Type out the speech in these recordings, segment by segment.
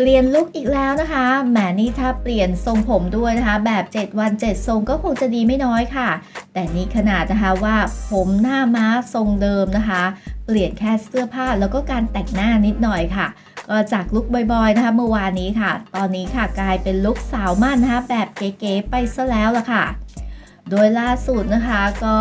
เปลี่ยนลุคอีกแล้วนะคะแหมนี่ถ้าเปลี่ยนทรงผมด้วยนะคะ แบบ 7 วัน 7 ทรงก็คงจะดีไม่น้อยค่ะ แต่นี่ขนาดนะคะว่าผมหน้าม้าทรงเดิมนะคะ เปลี่ยนแค่เสื้อผ้าแล้วก็การแต่งหน้านิดหน่อยค่ะก็จากลุคบ่อยๆนะคะเมื่อวานนี้ค่ะ ตอนนี้ค่ะกลายเป็นลุคสาวมั่นนะคะแบบเก๋ๆไปซะแล้วล่ะค่ะ โดยล่าสุดนะคะก็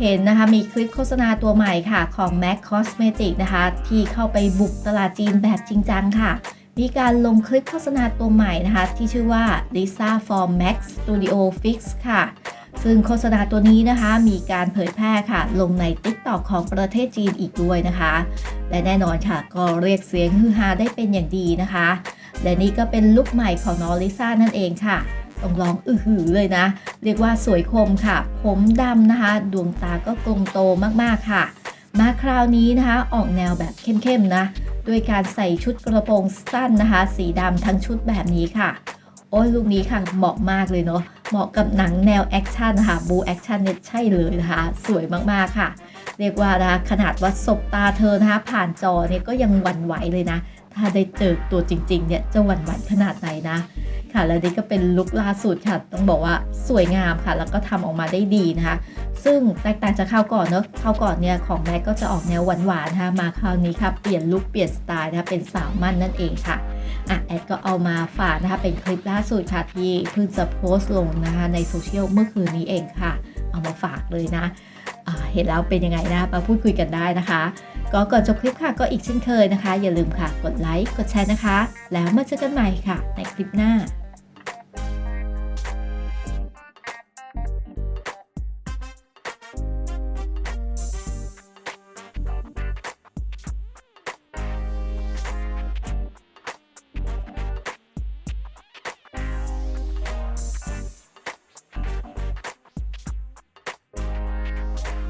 เห็นนะคะมีคลิปโฆษณาตัวใหม่ค่ะของ MAC Cosmetic นะคะ ที่เข้าไปบุกตลาดจีนแบบจริงจังค่ะ มีการลงคลิปโฆษณาตัวใหม่นะคะ ที่ชื่อว่า Lisa for Max Studio Fix ค่ะ ซึ่งโฆษณาตัวนี้นะคะ มีการเผยแพร่ค่ะ ลงใน TikTok ของประเทศจีนอีกด้วยนะคะ และแน่นอนค่ะ ก็เรียกเสียงฮือฮาได้เป็นอย่างดีนะคะ และนี่ก็เป็นลุคใหม่ของน้องลิซ่านั่นเองค่ะต้องร้องอือหือเลยนะ เรียกว่าสวยคมค่ะ ผมดำนะคะ ดวงตาก็กลมโตมากๆค่ะ มาคราวนี้นะคะ ออกแนวแบบเข้มๆนะ ด้วยการใส่ชุดกระโปรงสั้นนะคะ สีดำทั้งชุดแบบนี้ค่ะ โอ้ยลูกนี้ค่ะเหมาะมากเลยเนาะเหมาะกับหนังแนวแอคชั่นค่ะบูแอคชั่นเนี่ยใช่เลยนะคะ สวยมากๆค่ะ เรียกว่านะคะขนาดว่าศบตาเธอนะคะ ผ่านจอเนี่ยก็ยังหวั่นไหวเลยนะ ถ้าได้เจอตัวจริงๆเนี่ยจะหวั่นไหวขนาดไหนนะ ค่ะ แล้วนี่ก็เป็นลุคล่าสุดค่ะ ต้องบอกว่าสวยงามค่ะ แล้วก็ทำออกมาได้ดีนะคะ ซึ่งแตกต่างจากคราวก่อนเนอะคราวก่อนเนี่ยของแม็กก็จะออกแนวหวานๆนะคะมาคราวนี้ค่ะเปลี่ยนลุคเปลี่ยนสไตล์นะคะเป็นสาวมั่นนั่นเองค่ะอะแอดก็เอามาฝากนะคะเป็นคลิปล่าสุดค่ะที่เพิ่งจะโพสต์ลงนะคะในโซเชียลเมื่อคืนนี้เองค่ะ เอามาฝากเลยนะ เห็นแล้วเป็นยังไงนะมาพูดคุยกันได้นะคะ ก็ก่อนจบคลิปค่ะก็อีกเช่นเคยนะคะ อย่าลืมค่ะกดไลค์กดแชร์นะคะ แล้วมาเจอกันใหม่ค่ะ ในคลิปหน้า